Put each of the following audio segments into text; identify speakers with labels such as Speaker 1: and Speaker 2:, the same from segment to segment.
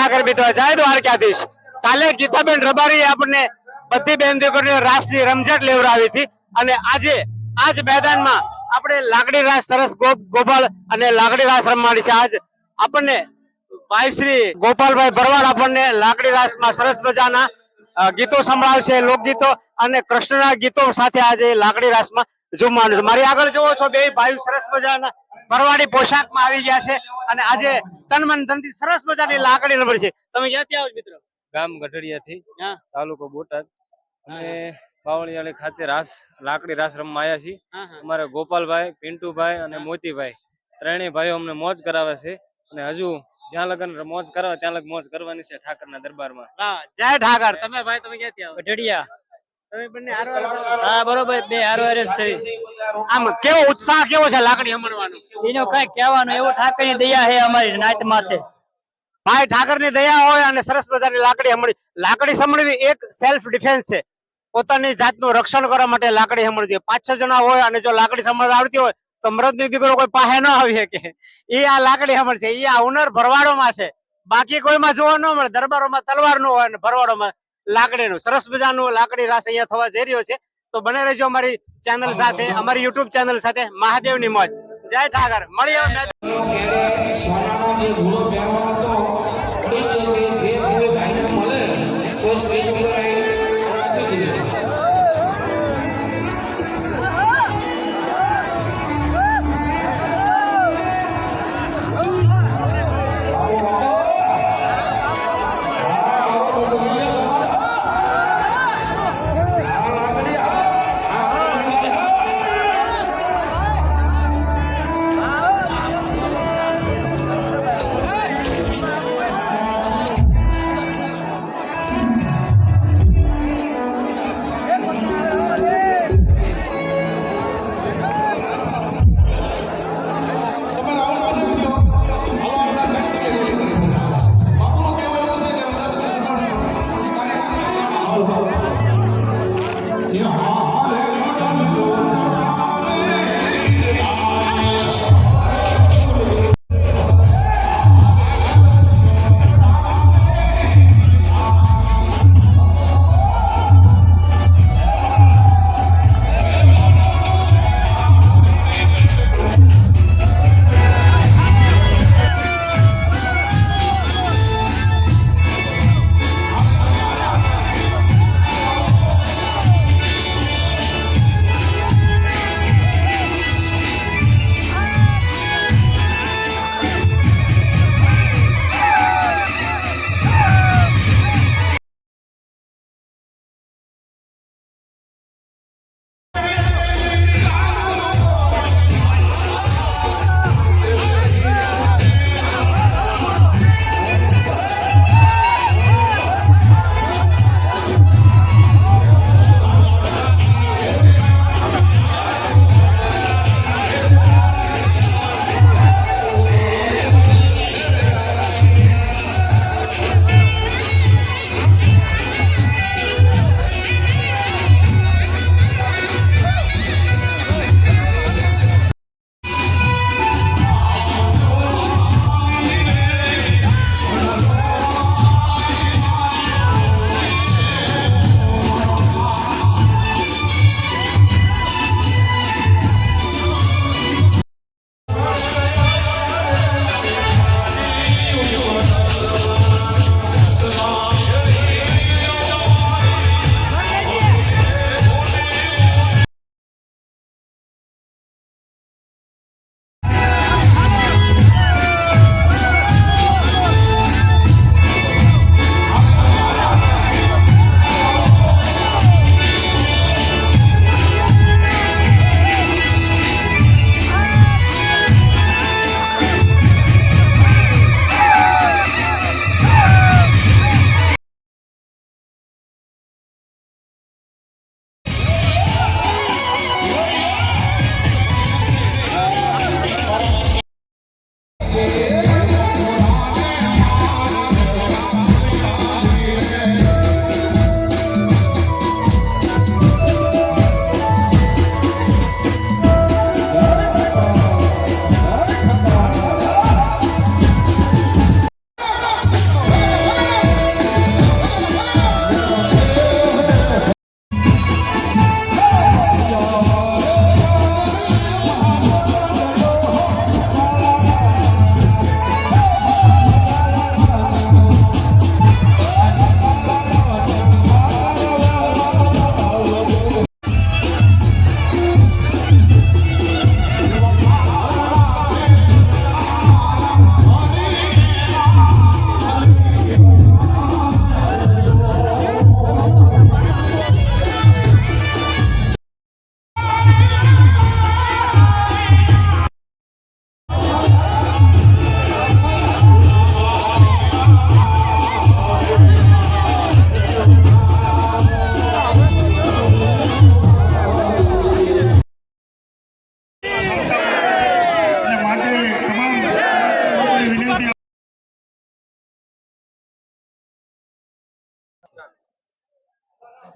Speaker 1: ઠાકર મિત્રો જય દ્વારકાધીશ. કાલે ગીતાબેન રબારી આપણને બધી બેન દીકરીઓ રાસની રમઝટ લેવડાવી હતી. અને આજે, આજ મેદાનમાં આપણે લાકડી રાસ સરસ ગોપાલ અને લાકડી રાસ રમવાની છે. આજ આપણને ભાઈ શ્રી ગોપાલભાઈ ભરવાડ આપણને લાકડી રાસમાં સરસ મજાના ગીતો સંભળાવશે, લોકગીતો અને કૃષ્ણના ગીતો સાથે આજે લાકડી રાસમાં ઝૂમવાનું છે. મારી આગળ જોવો છો બે ભાઈ સરસ મજાના ભરવાડી પોશાકમાં આવી ગયા છે અને આજે તન મન ધનથી સરસ મજાની લાકડી રમણી છે. તમે ક્યાંથી આવો છો મિત્રો?
Speaker 2: ગામ ગઢડિયાથી
Speaker 1: હા.
Speaker 2: તાલુકો બોટાદ. અમે બાવળિયાળી ખાતે રાસ લાકડી રાસ રમવા આવ્યા છીએ. અમારે ગોપાલભાઈ પિન્ટુભાઈ અને મોતીભાઈ ત્રણેય ભાઈઓ અમને મોજ કરાવે છે. અને હજુ જ્યાં લગન મોજ કરાવે ત્યાં લગ મોજ કરવાની છે ઠાકરના દરબારમાં.
Speaker 1: માં જય ઠાકર. તમે ભાઈ તમે ક્યાંથી આવો?
Speaker 2: ગઢડિયા.
Speaker 1: તમે બંને હારો
Speaker 2: હા બરોબર. બે હારો હારે છે.
Speaker 1: આમ કેવો ઉત્સાહ કેવો છે લાકડી હમણવાનો
Speaker 2: એનો કઈ કહેવાનું એવો ઠાકરની દયા છે અમારી નાત માથે
Speaker 1: ભાઈ ઠાકરની દયા હોય અને સરસ મજાની લાકડી હમણી લાકડી સમળવી એક સેલ્ફ ડિફેન્સ છે. પોતાની જાતનું રક્ષણ કરવા માટે લાકડી સમળવી જોઈએ. પાંચ છ જણા હોય અને જો લાકડી સમજ આવડતી હોય તો મરદની દીકરો કોઈ પાસે ન આવી શકે. એ આ લાકડી છે. એ આ હુનર ભરવાડોમાં છે. બાકી કોઈમાં જોવા ન મળે. દરબારોમાં તલવારનું હોય અને ભરવાડોમાં લાકડીનું. સરસ મજાનું લાકડી રાસ અહીંયા થવા જઈ રહ્યો છે. તો બને રહેજો અમારી ચેનલ સાથે અમારી યુટ્યુબ ચેનલ સાથે. મહાદેવની મોજ. જય ઠાકર. મળી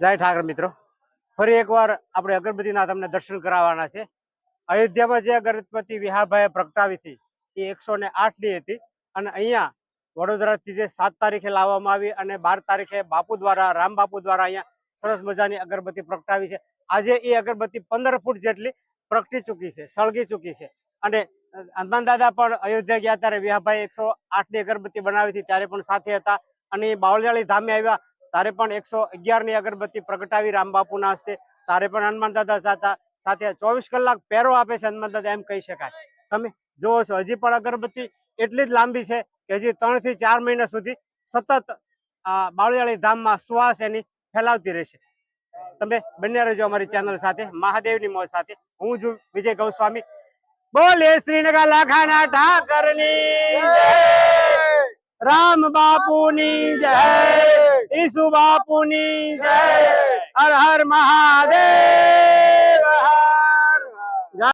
Speaker 1: જય ઠાકર મિત્રો. ફરી એકવાર આપણે અગરબત્તીના તમને દર્શન કરાવવાના છે. અયોધ્યામાં જે અગરબત્તી વિહાભાઈએ પ્રગટાવી હતી, એ એકસો ને આઠની હતી. અને અહીંયા વડોદરાથી જે સાત તારીખે લાવવામાં આવી અને બાર તારીખે બાપુ દ્વારા, રામ બાપુ દ્વારા અહીંયા સરસ મજાની અગરબત્તી પ્રગટાવી છે. આજે એ અગરબત્તી પંદર ફૂટ જેટલી પ્રગટી ચૂકી છે, સળગી ચૂકી છે. અને હનુમાન દાદા પણ અયોધ્યા ગયા ત્યારે વિહાભાઈ એકસો આઠની અગરબત્તી બનાવી હતી, ત્યારે પણ સાથે હતા. અને એ બાવળિયાળી ધામે આવ્યા તારે પણ એકસો અગિયારની અગરબત્તી પ્રગટાવી રામબાપુના હસ્તે. તારે પણ હનુમાન દાદા સાથે સાથે ચોવીસ કલાક પહેરો આપે છે હનુમાન દાદા, એમ કહી શકાય. તમે જુઓ છો, હજી પણ અગરબત્તી એટલી જ લાંબી છે કે હજી ત્રણથી ચાર મહિના સુધી સતત બાળુયાળી ધામમાં સુવાસ એની ફેલાવતી રહેશે. તમે બન્યા રહેજો અમારી ચેનલ સાથે, મહાદેવની મોજ સાથે. હું છું વિજય ગૌસ્વામી. બોલે શ્રીનગર લાખાના ઠાકરની રામ બાપુની જય! ઈસુ બાપુની જય. હર હર મહાદેવ.